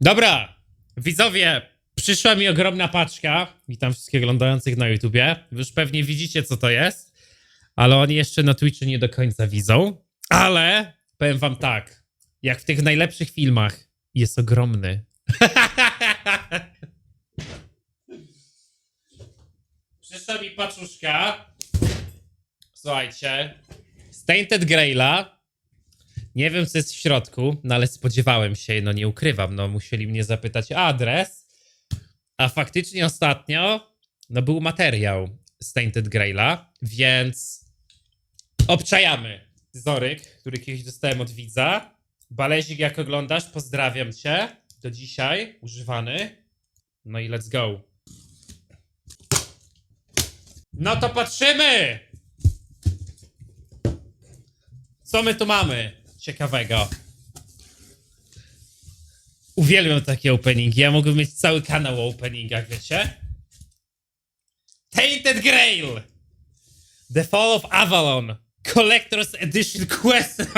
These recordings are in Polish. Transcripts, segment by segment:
Dobra, widzowie, przyszła mi ogromna paczka. Witam wszystkich oglądających na YouTubie. Już pewnie widzicie, co to jest, ale oni jeszcze na Twitchu nie do końca widzą. Ale powiem wam tak, jak w tych najlepszych filmach, jest ogromny. Przyszła mi paczuszka. Słuchajcie. Stainted Graila. Nie wiem, co jest w środku, no ale spodziewałem się, no nie ukrywam, no musieli mnie zapytać adres. A faktycznie ostatnio, no był materiał Stainted Graila, więc obczajamy. Zoryk, który kiedyś dostałem od widza. Balezik, jak oglądasz, pozdrawiam cię. Do dzisiaj, używany. No i let's go. No to patrzymy! Co my tu mamy ciekawego? Uwielbiam takie openingi. Ja mógłbym mieć cały kanał o openingach, wiecie? Tainted Grail! The Fall of Avalon! Collector's Edition Quest!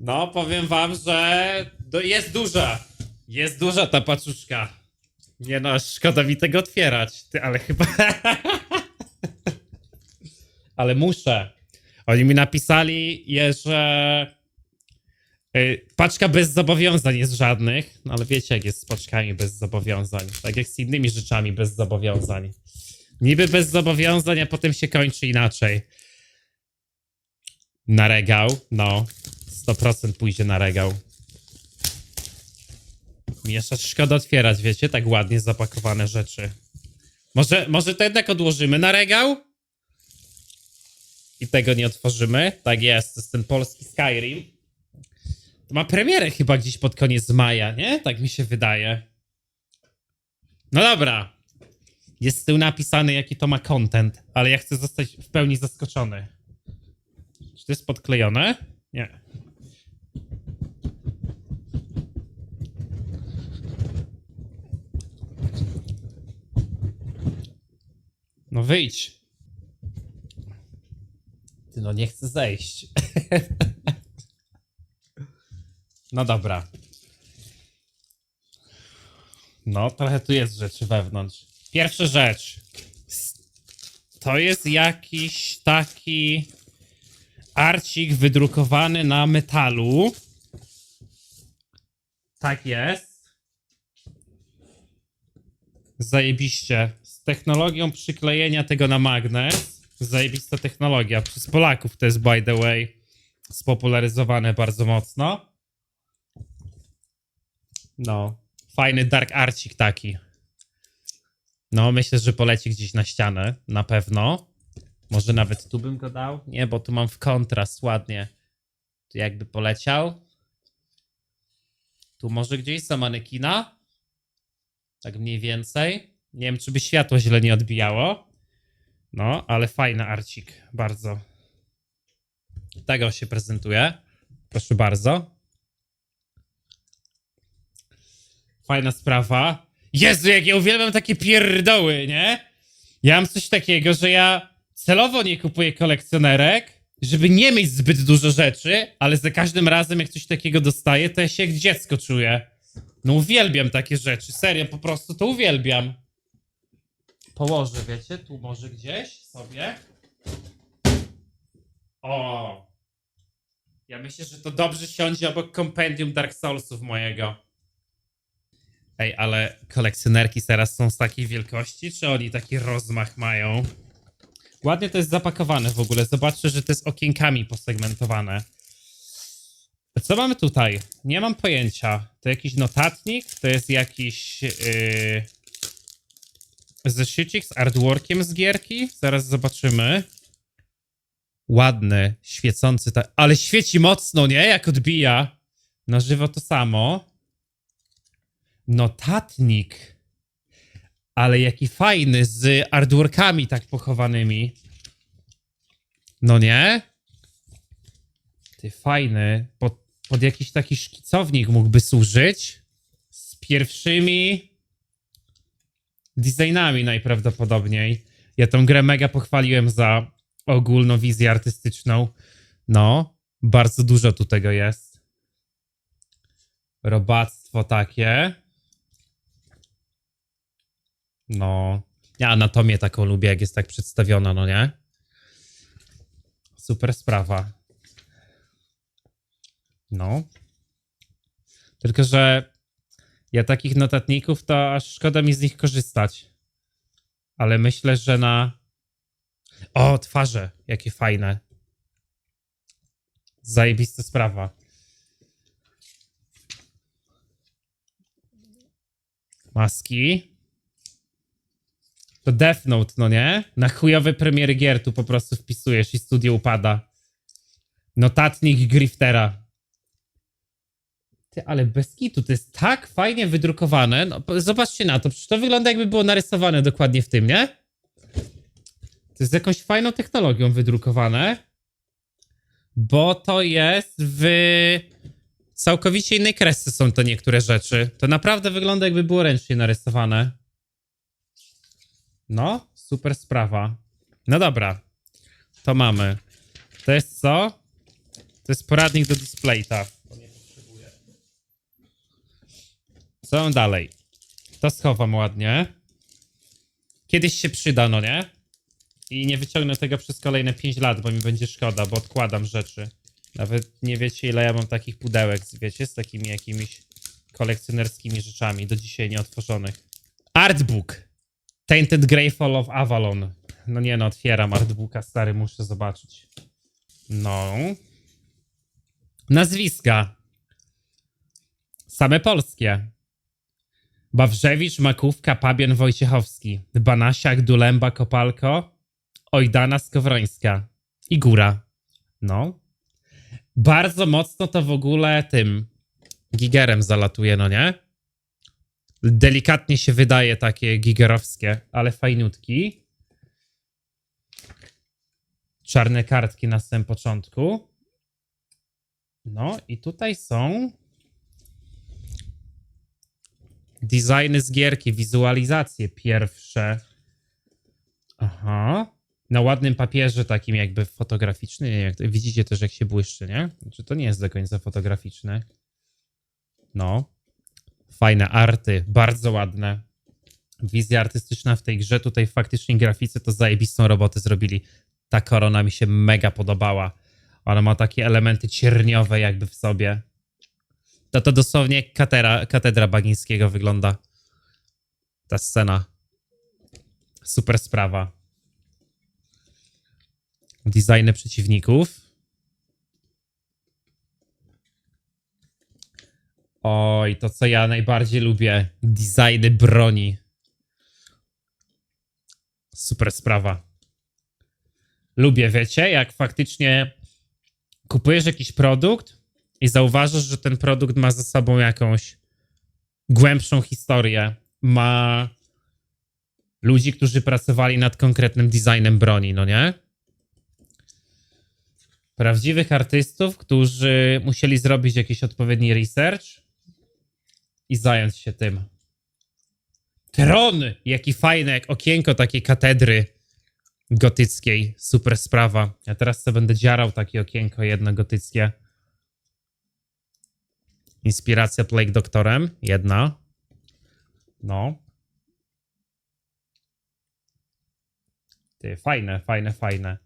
No, powiem wam, że jest duża. Jest duża ta paczuszka. Nie no, szkoda mi tego otwierać. Ty, ale chyba... ale muszę. Oni mi napisali, że y, paczka bez zobowiązań jest żadnych, no ale wiecie jak jest z paczkami bez zobowiązań, tak jak z innymi rzeczami bez zobowiązań. Niby bez zobowiązań, a potem się kończy inaczej. Na regał, no. 100% pójdzie na regał. Mi jeszcze szkoda otwierać, wiecie, tak ładnie zapakowane rzeczy. Może, może to jednak odłożymy na regał? I tego nie otworzymy. Tak jest, to jest ten polski Skyrim. To ma premierę chyba gdzieś pod koniec maja, nie? Tak mi się wydaje. No dobra. Jest z tyłu napisane, jaki to ma content, ale ja chcę zostać w pełni zaskoczony. Czy to jest podklejone? Nie. No wyjdź. Ty no nie chcę zejść. no dobra. No, trochę tu jest rzeczy wewnątrz. Pierwsza rzecz. To jest jakiś taki arcik wydrukowany na metalu. Tak jest. Zajebiście. Z technologią przyklejenia tego na magnes. Zajebista technologia. Przez Polaków to jest, by the way, spopularyzowane bardzo mocno. No. Fajny dark arcik taki. No, myślę, że poleci gdzieś na ścianę. Na pewno. Może nawet tu bym go dał? Nie, bo tu mam w kontrast ładnie. Tu jakby poleciał. Tu może gdzieś za manekina. Tak mniej więcej. Nie wiem, czy by światło źle nie odbijało. No, ale fajny arcik. Bardzo. Tego się prezentuje. Proszę bardzo. Fajna sprawa. Jezu, jak ja uwielbiam takie pierdoły, nie? Ja mam coś takiego, że ja celowo nie kupuję kolekcjonerek, żeby nie mieć zbyt dużo rzeczy, ale za każdym razem, jak coś takiego dostaję, to ja się jak dziecko czuję. No uwielbiam takie rzeczy, serio, po prostu to uwielbiam. Położę, wiecie, tu może gdzieś sobie. O! Ja myślę, że to dobrze siądzie obok kompendium Dark Soulsów mojego. Ej, ale kolekcjonerki teraz są z takiej wielkości, czy oni taki rozmach mają? Ładnie to jest zapakowane w ogóle. Zobaczcie, że to jest okienkami posegmentowane. Co mamy tutaj? Nie mam pojęcia. To jakiś notatnik? To jest jakiś yy... zeszycik z artworkiem z gierki? Zaraz zobaczymy. Ładny, świecący. Ta... Ale świeci mocno, nie? Jak odbija. Na żywo to samo. Notatnik. Ale jaki fajny, z artworkami tak pochowanymi. No nie? Ty fajny. Pod, pod jakiś taki szkicownik mógłby służyć. Z pierwszymi designami najprawdopodobniej. Ja tą grę mega pochwaliłem za ogólną wizję artystyczną. No, bardzo dużo tu tego jest. Robactwo takie. No. Ja anatomię taką lubię, jak jest tak przedstawiona, no nie? Super sprawa. No. Tylko, że ja takich notatników to aż szkoda mi z nich korzystać. Ale myślę, że na. O, twarze, jakie fajne. Zajebista sprawa. Maski. To Death Note, no nie? Na chujowe premiery gier tu po prostu wpisujesz i studio upada. Notatnik Griftera. Ty, ale bez kitu, to jest tak fajnie wydrukowane. No, zobaczcie na to, przecież to wygląda jakby było narysowane dokładnie w tym, nie? To jest jakąś fajną technologią wydrukowane. Bo to jest w całkowicie innej kresce są to niektóre rzeczy. To naprawdę wygląda jakby było ręcznie narysowane. No, super sprawa. No dobra, to mamy. To jest co? To jest poradnik do displayta. Co dalej? To schowam ładnie. Kiedyś się przyda, no nie? I nie wyciągnę tego przez kolejne 5 lat, bo mi będzie szkoda, bo odkładam rzeczy. Nawet nie wiecie, ile ja mam takich pudełek, wiecie, z takimi jakimiś kolekcjonerskimi rzeczami, do dzisiaj nieotworzonych. Artbook. Tainted Greyfall of Avalon. No nie no, otwieram artbooka, stary, muszę zobaczyć. No. Nazwiska. Same polskie. Bawrzewicz, Makówka, Pabian, Wojciechowski. Banasiak, Dulemba, Kopalko. Ojdana, Skowrońska. I Góra. No. Bardzo mocno to w ogóle tym gigerem zalatuje, no nie? Delikatnie się wydaje takie gigerowskie, ale fajnutki. Czarne kartki na samym początku. No i tutaj są designy z gierki, wizualizacje pierwsze. Aha. Na ładnym papierze takim jakby wiem, Jak, widzicie też jak się błyszczy, nie? Znaczy to nie jest do końca fotograficzne. No. Fajne arty, bardzo ładne. Wizja artystyczna w tej grze, tutaj faktycznie graficy to zajebistą robotę zrobili. Ta korona mi się mega podobała. Ona ma takie elementy cierniowe jakby w sobie. To to dosłownie jak katedra, katedra Bagińskiego wygląda. Ta scena. Super sprawa. Designy przeciwników. Oj, to co ja najbardziej lubię. Designy broni. Super sprawa. Lubię, wiecie, jak faktycznie kupujesz jakiś produkt i zauważasz, że ten produkt ma ze sobą jakąś głębszą historię. Ma ludzi, którzy pracowali nad konkretnym designem broni, no nie? Prawdziwych artystów, którzy musieli zrobić jakiś odpowiedni research i zająć się tym. Tron! Jaki fajny, jak okienko takiej katedry gotyckiej. Super sprawa. Ja teraz sobie będę dziarał takie okienko jedno gotyckie. Inspiracja Plague Doktorem. Jedna. No. Ty, fajne, fajne, fajne.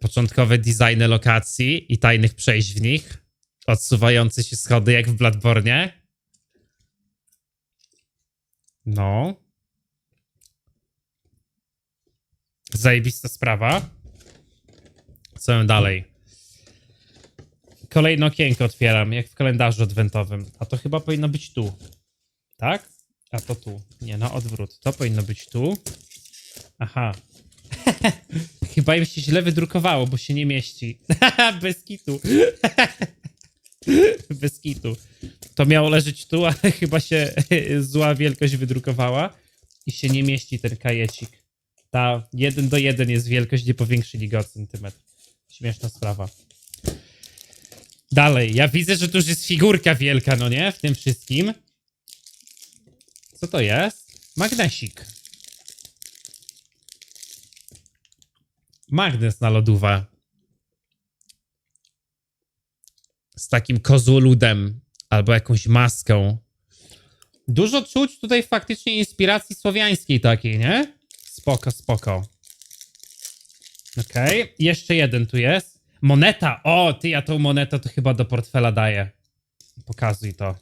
Początkowe designy lokacji i tajnych przejść w nich. Odsuwające się schody jak w Bloodborne. No. Zajebista sprawa. Co dalej? Kolejne okienko otwieram, jak w kalendarzu adwentowym. A to chyba powinno być tu. Tak? A to tu. Nie, na odwrót. To powinno być tu. Aha. chyba im się źle wydrukowało, bo się nie mieści. Bez kitu. Bez kitu. To miało leżeć tu, ale chyba się zła wielkość wydrukowała i się nie mieści ten kajecik. Ta 1 do 1 jest wielkość, nie powiększyli go o centymetr. Śmieszna sprawa. Dalej, ja widzę, że tu już jest figurka wielka, no nie? W tym wszystkim. Co to jest? Magnesik. Magnes na lodówę. Z takim kozłoludem Albo jakąś maską. Dużo czuć tutaj faktycznie inspiracji słowiańskiej takiej, nie? Spoko, spoko. Okej, jeszcze jeden tu jest. Moneta! O, ty, ja tą monetę to chyba do portfela daję. Pokazuj to.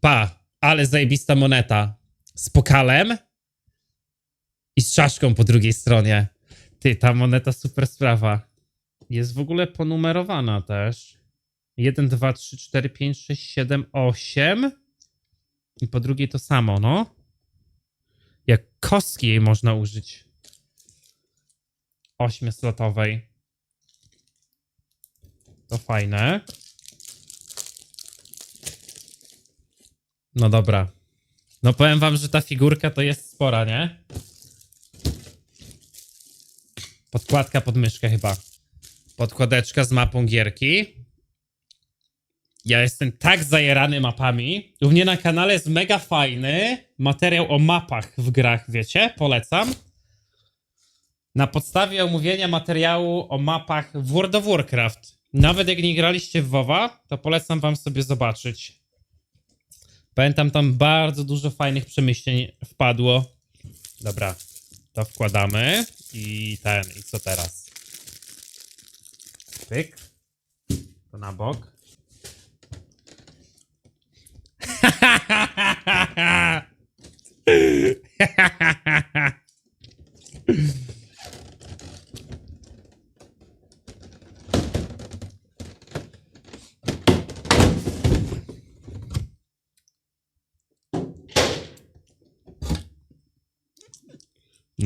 Pa, ale zajebista moneta. Z pokalem i z czaszką po drugiej stronie. Ty, ta moneta super sprawa. Jest w ogóle ponumerowana też. 1, 2, 3, 4, 5, 6, 7, 8. I po drugiej to samo, no. Jak kostki jej można użyć. Ośmioslotowej. To fajne. No dobra. No powiem wam, że ta figurka to jest spora, nie? Podkładka pod myszkę chyba. Podkładeczka z mapą gierki. Ja jestem tak zajerany mapami. U mnie na kanale jest mega fajny materiał o mapach w grach, wiecie? Polecam. Na podstawie omówienia materiału o mapach w World of Warcraft. Nawet jak nie graliście w WoWa, to polecam wam sobie zobaczyć. Pamiętam tam bardzo dużo fajnych przemyśleń wpadło. Dobra, to wkładamy i ten, i co teraz? Pyk. To na bok.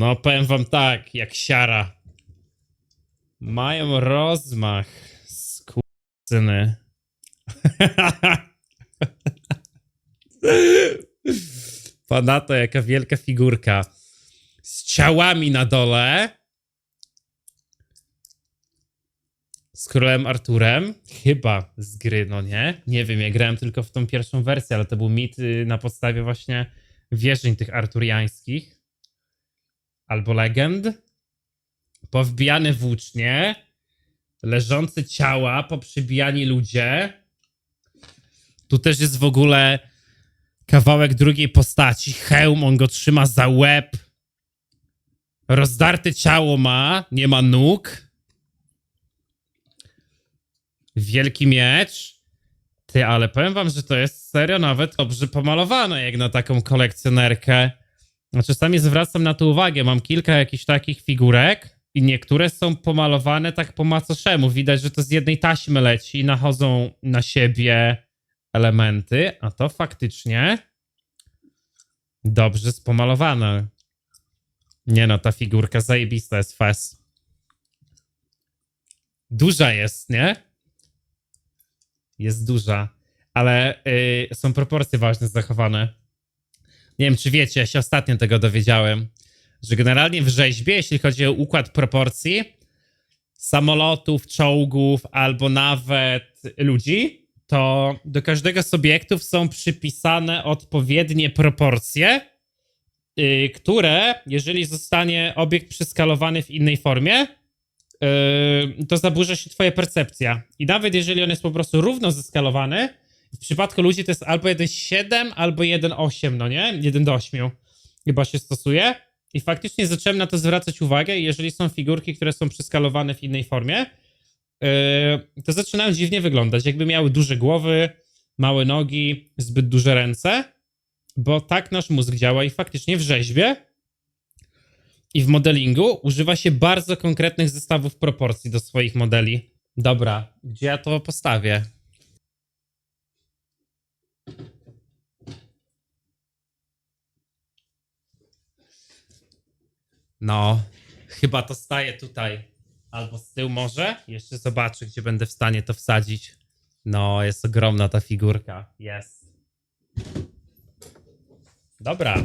No, powiem wam tak, jak siara. Mają rozmach. Skurczyny. Ponadto jaka wielka figurka. Z ciałami na dole. Z królem Arturem. Chyba z gry, no nie? Nie wiem, ja grałem tylko w tą pierwszą wersję, ale to był mit y, na podstawie właśnie wierzeń tych arturiańskich albo legend. Powbijane włócznie, leżące ciała, poprzybijani ludzie. Tu też jest w ogóle kawałek drugiej postaci. Hełm, on go trzyma za łeb. Rozdarte ciało ma, nie ma nóg. Wielki miecz. Ty, ale powiem wam, że to jest serio nawet dobrze pomalowane, jak na taką kolekcjonerkę. No, czasami zwracam na to uwagę. Mam kilka jakichś takich figurek i niektóre są pomalowane tak po macoszemu. Widać, że to z jednej taśmy leci i nachodzą na siebie elementy, a to faktycznie dobrze spomalowane. Nie no, ta figurka zajebista jest fes. Duża jest, nie? Jest duża, ale y, są proporcje ważne zachowane. Nie wiem, czy wiecie, ja się ostatnio tego dowiedziałem, że generalnie w rzeźbie, jeśli chodzi o układ proporcji samolotów, czołgów albo nawet ludzi, to do każdego z obiektów są przypisane odpowiednie proporcje, yy, które, jeżeli zostanie obiekt przeskalowany w innej formie, yy, to zaburza się twoja percepcja. I nawet jeżeli on jest po prostu równo zeskalowany, w przypadku ludzi to jest albo 1,7, albo 1,8, no nie? 1 do 8 chyba się stosuje. I faktycznie zacząłem na to zwracać uwagę, jeżeli są figurki, które są przeskalowane w innej formie, yy, to zaczynają dziwnie wyglądać, jakby miały duże głowy, małe nogi, zbyt duże ręce, bo tak nasz mózg działa i faktycznie w rzeźbie i w modelingu używa się bardzo konkretnych zestawów proporcji do swoich modeli. Dobra, gdzie ja to postawię? No, chyba to staje tutaj. Albo z tyłu może. Jeszcze zobaczę, gdzie będę w stanie to wsadzić. No, jest ogromna ta figurka. Jest. Dobra.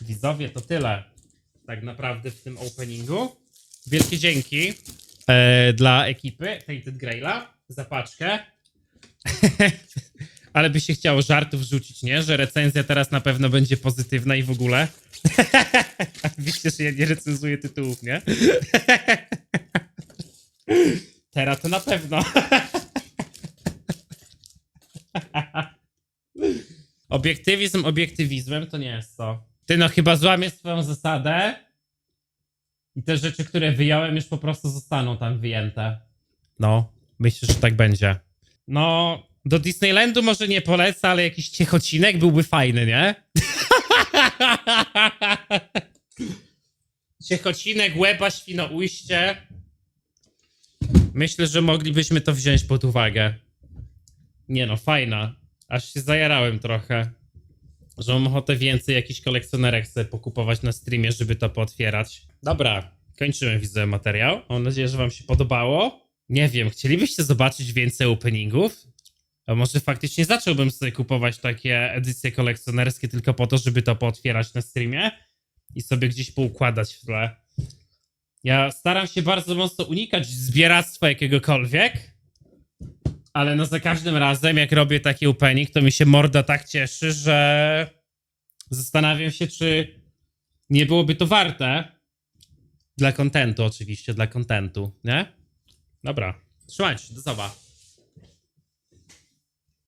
Widzowie, to tyle. Tak naprawdę w tym openingu. Wielkie dzięki e, dla ekipy Tainted Graila za paczkę. Ale by się chciało żartów rzucić, nie? Że recenzja teraz na pewno będzie pozytywna i w ogóle. Wiecie, że ja nie recenzuję tytułów, nie? Teraz to na pewno. Obiektywizm obiektywizmem to nie jest to. Ty no chyba złamię swoją zasadę i te rzeczy, które wyjąłem już po prostu zostaną tam wyjęte. No, myślę, że tak będzie. No, do Disneylandu może nie polecę, ale jakiś ciechocinek byłby fajny, nie? Ciechocinek, łeba, świnoujście. Myślę, że moglibyśmy to wziąć pod uwagę. Nie no, fajna. Aż się zajarałem trochę. Że mam ochotę więcej jakichś kolekcjonerek sobie pokupować na streamie, żeby to pootwierać. Dobra, kończymy widzę materiał. Mam nadzieję, że wam się podobało. Nie wiem, chcielibyście zobaczyć więcej openingów? A może faktycznie zacząłbym sobie kupować takie edycje kolekcjonerskie tylko po to, żeby to pootwierać na streamie i sobie gdzieś poukładać w tle. Ja staram się bardzo mocno unikać zbieractwa jakiegokolwiek, ale no za każdym razem, jak robię taki opening, to mi się morda tak cieszy, że zastanawiam się, czy nie byłoby to warte. Dla kontentu, oczywiście, dla kontentu, nie? Dobra, trzymajcie się, do zobaczenia.